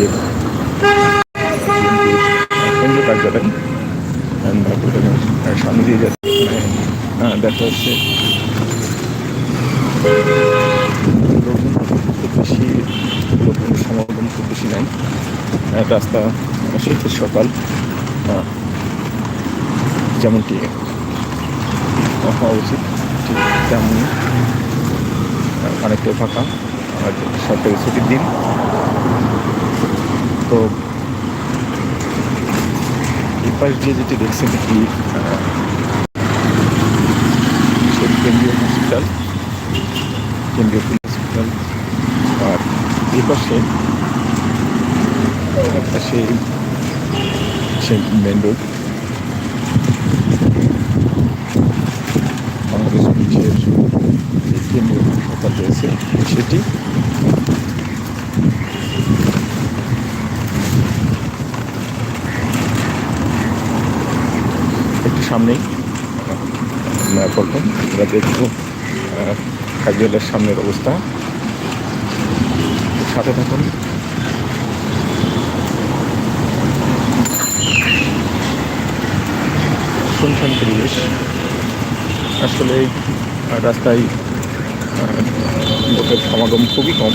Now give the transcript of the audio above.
আমি সামনে দিয়ে যাচ্ছি। মানে, আহ, দেখা যাচ্ছে খুব বেশি লোকজন সমাগম খুব বেশি নাই। রাস্তা শীতের সকাল। আহ, যেমনটি হওয়া উচিত ঠিক তেমনই আহ, অনেকটা ফাঁকা। আর সরকারি ছুটির দিন তো এই পাশ দিয়ে যেটি দেখছেন এটি কেন্দ্রীয় হসপিটাল কেন্দ্রীয় হসপিটাল আর এই পাশে সেই সেই মেন রোড বাংলাদেশ পুলিশের কেন্দ্রীয় হাসপাতাল রয়েছে, সেটি সামনেই। প্রথম, আমরা দেখব কার্যালয়ের সামনের অবস্থা। সাথে থাকুন। শুনশান পরিবেশ। আসলে রাস্তায় লোকের সমাগম খুবই কম।